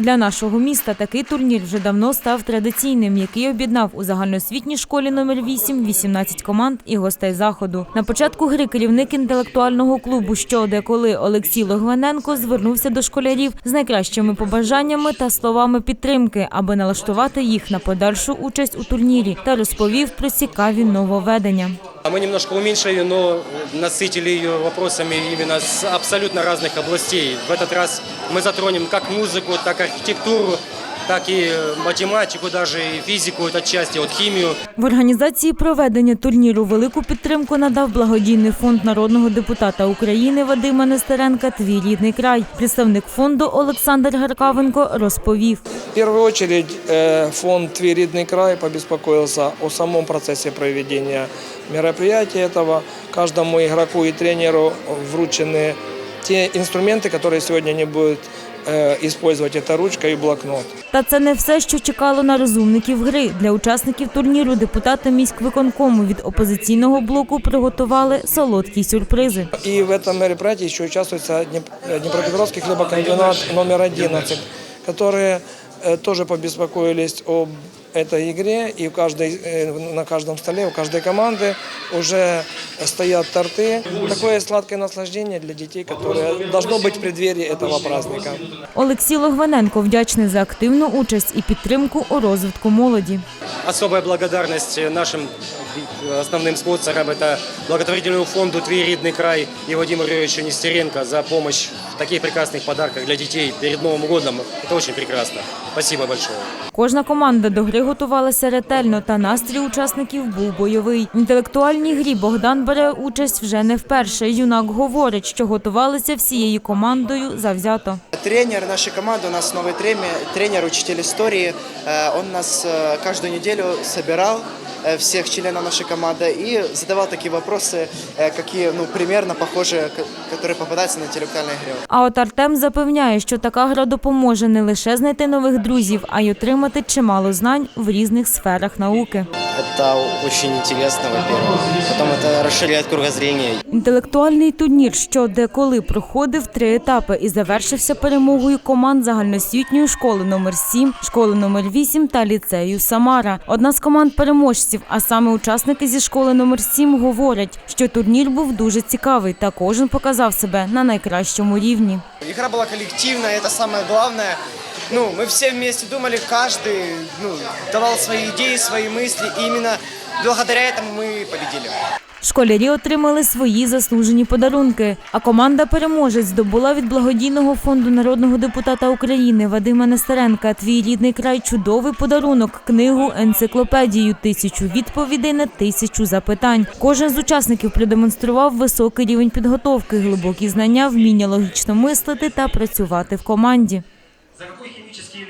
Для нашого міста такий турнір вже давно став традиційним, який об'єднав у загальноосвітній школі номер 8 18 команд і гостей заходу. На початку гри керівник інтелектуального клубу «Що, де, коли» Олексій Логвиненко звернувся до школярів з найкращими побажаннями та словами підтримки, аби налаштувати їх на подальшу участь у турнірі та розповів про цікаві нововведення. А Мы немножко уменьшили, но насытили ее вопросами именно с абсолютно разных областей. В этот раз мы затронем как музыку, так и архитектуру, так и э, математику, даже и физику, вот отчасти, вот химию. В організації проведення турніру велику підтримку надав благодійний фонд народного депутата України Вадима Нестеренка Твій рідний край. Представник фонду Олександр Гаркавенко розповів. В первую очередь э, фонд «Твой рідний край» побеспокоился о самом процессе проведения мероприятия этого. Каждому игроку и тренеру вручены те инструменты, которые сегодня не будут э, использовать. Это ручка и блокнот. Та це не все, що чекало на розумників гри. Для учасників турніру депутати міськвиконкому від опозиційного блоку приготували солодкі сюрпризи. И в этом мероприятии еще участвует Днеп- Днепропетровский хлебокомбинат номер 11, которые э, тоже побеспокоились об этой игре. И в каждой, э, на каждом столе у каждой команды уже стоят торты. Такое сладкое наслаждение для детей, которое должно быть в преддверии этого праздника. Олексій Логвиненко вдячний за активну участь і підтримку у розвитку молоді. Особая благодарность нашим основным спонсорам, это благотворительному фонду «Твой рідний край» и Владимиру Юрьевичу Нестеренко за помощь в таких прекрасных подарках для детей перед Новым годом. Это очень прекрасно. Спасибо большое. Кожна команда до гри готувалася ретельно, та настрій учасників був бойовий. В інтелектуальній грі Богдан бере участь вже не вперше. Юнак говорить, що готувалися всією командою завзято. Тренер нашей команды, у нас новый тренер, тренер, учитель истории. Э, Он нас э, каждую неделю собирал, э, всех членов нашей команды, и задавал такие вопросы, э, какие ну, примерно похожие, к- которые попадаются на интеллектуальной игре. А от Артем запевняє, що така гра допоможе не лише знайти нових друзів, а й отримати чимало знань в різних сферах науки. Это очень интересно, во-первых. Потом это расширяет кругозрение. Інтелектуальний турнір, що де коли проходив три етапи і завершився перемогою команд загальноосвітньої школи номер 7 школи номер 8 та ліцею Самара. Одна з команд переможців, а саме учасники зі школи номер 7 говорять, що турнір був дуже цікавий та кожен показав себе на найкращому рівні. Игра была коллективная, это самое главное. Ну, мы все вместе думали, каждый ну, давал свои идеи, свои мысли, и именно благодаря этому мы победили. Школярі отримали свої заслужені подарунки. А команда переможець здобула від благодійного фонду народного депутата України Вадима Нестеренка Твій рідний край чудовий подарунок, книгу, енциклопедію, тисячу відповідей на тисячу запитань. Кожен з учасників продемонстрував високий рівень підготовки, глибокі знання, вміння логічно мислити та працювати в команді. За какой химический